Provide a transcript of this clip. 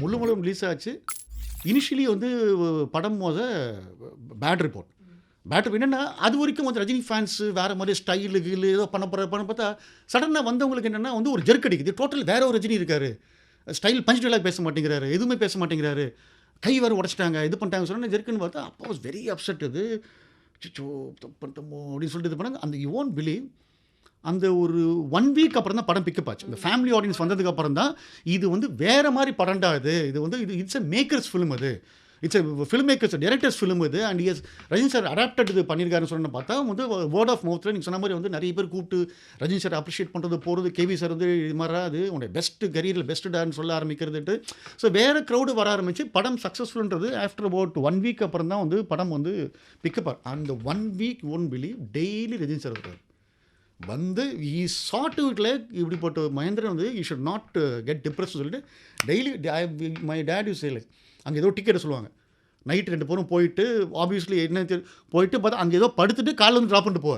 முழு முழுவதும் ரிலீஸ் ஆச்சு. இனிஷியலி வந்து படம் மோத பேட் ரிப்போர்ட் பேட் என்னென்னா அது வரைக்கும் வந்து ரஜினி ஃபேன்ஸு வேறு மாதிரி ஸ்டைலு கீழு ஏதோ பண்ண போகிற பண்ண பார்த்தா சடனாக வந்தவங்களுக்கு என்னென்னா வந்து ஒரு ஜெர்க் அடிக்குது. டோட்டல் வேற ஒரு ரஜினி இருக்காரு. ஸ்டைல் பஞ்ச் டைலாக் பேச மாட்டேங்கிறாரு எதுவுமே பேச மாட்டேங்கிறாரு. கை வேறு உடச்சிட்டாங்க இது பண்ணிட்டாங்க சொன்னால் ஜெர்க்குன்னு பார்த்தா அப்போ வாஸ் வெரி அப்செட் அது. சிச்சோ தப்பு பண்ணிட்டோமோ அப்படின்னு சொல்லிட்டு இது பண்ணாங்க. அந்த யூ ஓன் பிலீவ் அந்த ஒரு ஒன் வீக் அப்புறம் தான் படம் பிக்கப் ஆச்சு. இந்த ஃபேமிலி ஆடியன்ஸ் வந்ததுக்கு அப்புறம் தான் இது வந்து வேற மாதிரி படம்டா இது. இது வந்து இது இட்ஸ் அ மேக்கர்ஸ் ஃபிலிம் அது. It's film makers directors film இது. And as Rajini sir adapted இது பண்ணியிருக்காருன்னு சொன்ன பார்த்தா வந்து வேர்ட் ஆஃப் மவுத்தில் நீங்கள் சொன்ன மாதிரி வந்து நிறைய பேர் கூப்பிட்டு ரஜினி சார் அப்ரிஷியேட் பண்ணுறது போகிறது கேவி சார் வந்து இது மாதிரி அது உடைய பெஸ்ட் கரியரில் பெஸ்ட் டான்னு சொல்ல ஆரம்பிக்கிறதுட்டு ஸோ வேறு க்ரௌடு வர ஆரம்பிச்சு படம் சக்ஸஸ்ஃபுல்ன்றது ஆஃப்டர் அபவுட் ஒன் வீக் அப்புறம் தான் வந்து படம் வந்து பிக்கப் அந்த one week one believe daily Rajini sir இருக்கார். வந்து ஈ சாட் வீட்டில் இப்படிப்பட்ட மகேந்திரன் வந்து you should not get depress சொல்லிட்டு daily my date you sale அங்கே ஏதோ டிக்கெட் சொல்லுவாங்க. நைட் ரெண்டு பேரும் போயிட்டு ஆப்வியஸ்லி என்ன போயிட்டு பார்த்தா அங்கே ஏதோ படுத்துட்டு காலையில் வந்து ட்ராப் பண்ணிட்டு போவார்.